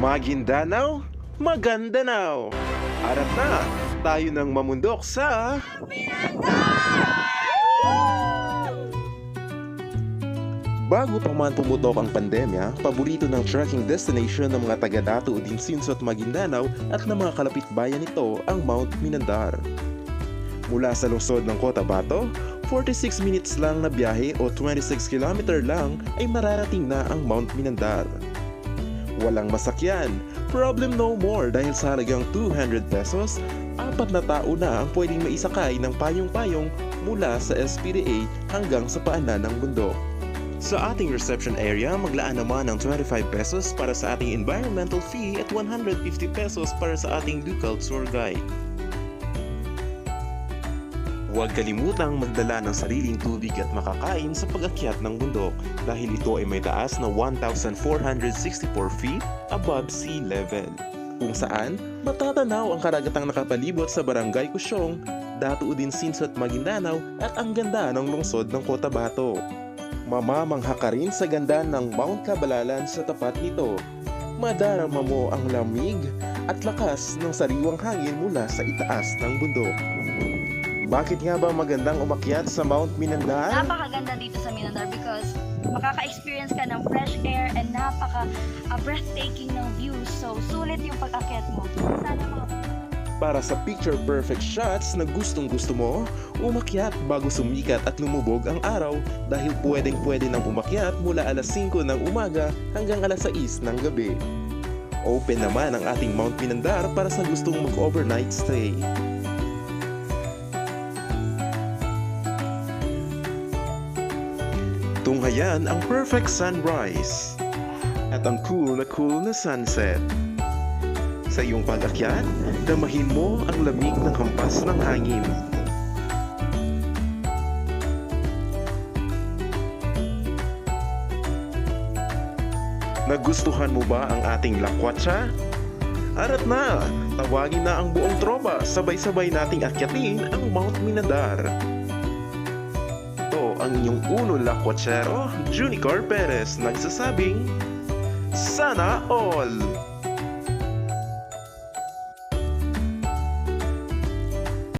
Maguindanao, maganda now! Harap na, tayo nang mamundok sa... Bago pa man pumutok ang pandemya, paborito ng trekking destination ng mga taga-Dato din Sinso at Maguindanao at ng mga kalapit bayan nito ang Mount Minandar. Mula sa lungsod ng Cotabato, 46 minutes lang na biyahe o 26 km lang ay mararating na ang Mount Minandar. Walang masakyan, problem no more dahil sa halagang 200 pesos, apat na tao na ang pwedeng maisakay ng payong-payong mula sa SPDA hanggang sa paanan ng bundok. Sa ating reception area, maglaan naman ng 25 pesos para sa ating environmental fee at 150 pesos para sa ating local tour guide. Huwag kalimutang magdala ng sariling tubig at makakain sa pag-akyat ng bundok dahil ito ay may taas na 1,464 feet above sea level. Kung saan, matatanaw ang karagatang nakapalibot sa barangay Kusyong, Datu din Sinso at Maguindanao at ang ganda ng lungsod ng Cotabato. Mamamangha ka rin sa ganda ng Mount Kabalalan sa tapat nito. Madarama mo ang lamig at lakas ng sariwang hangin mula sa itaas ng bundok. Bakit nga ba magandang umakyat sa Mount Minandar? Napakaganda dito sa Minandar because makaka-experience ka ng fresh air and napaka uh, breathtaking ng views. So, sulit yung pag-akyat mo. Sana mga Para sa picture perfect shots na gustong gusto mo, umakyat bago sumikat at lumubog ang araw dahil pwedeng pwede nang umakyat mula alas 5 ng umaga hanggang alas 6 ng gabi. Open naman ang ating Mount Minandar para sa gustong mag-overnight stay. Tunghayan ang perfect sunrise at ang cool na cool na sunset. Sa iyong pag-akyat, damahin mo ang lamig ng hampas ng hangin. Nagustuhan mo ba ang ating lakwatsa? Arat na! Tawagin na ang buong tropa, sabay-sabay nating akyatin ang Mount Minadar. Ang inyong uno lakwatsero, Junicar Perez, nagsasabing, Sana all!